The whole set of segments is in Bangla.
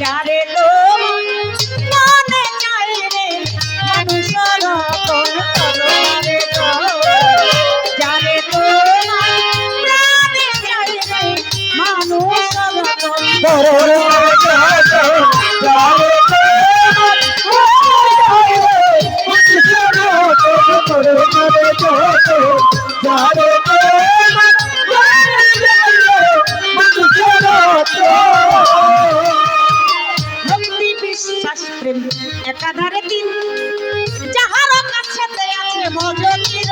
যারে লোক মনে চাই রে, মানুষর তলোয়ারে যারে প্রাণে মানে চাই রে, মানুষর তলোয়ারে Hare Krishna দাস একাধারে তিন। যাহার কাছে আছে মজলির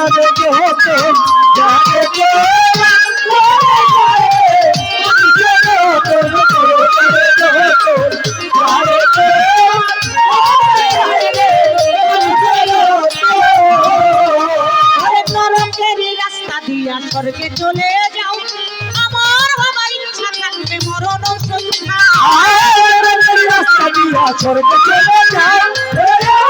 যারে যে হতে যারে যে স্বর্গে চলে যাও আমার বাবার ইচ্ছা থাকবে মরণ রাস্তা দিয়া স্বর্গে চলে যাও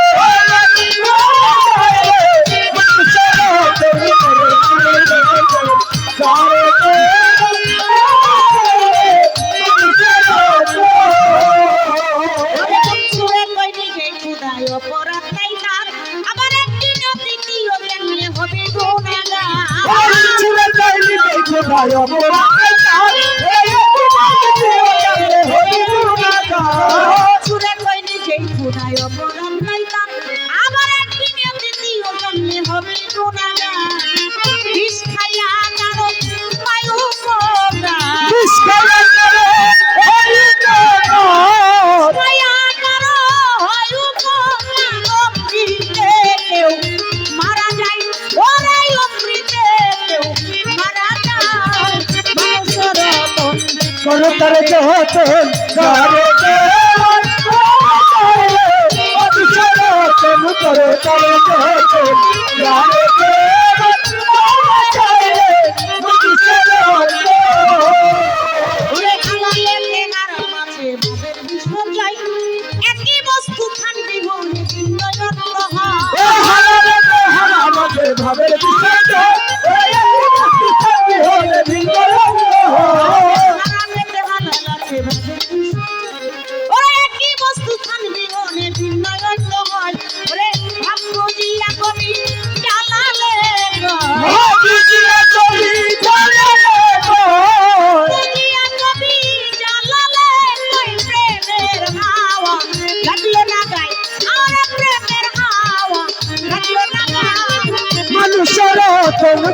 নাই অপরাধ নাই তার আবার একদিনও তৃতীয় কেমনে হবে গুণাগার ছেলে তাই নিবে কোথায় অপরাধ। তার চতন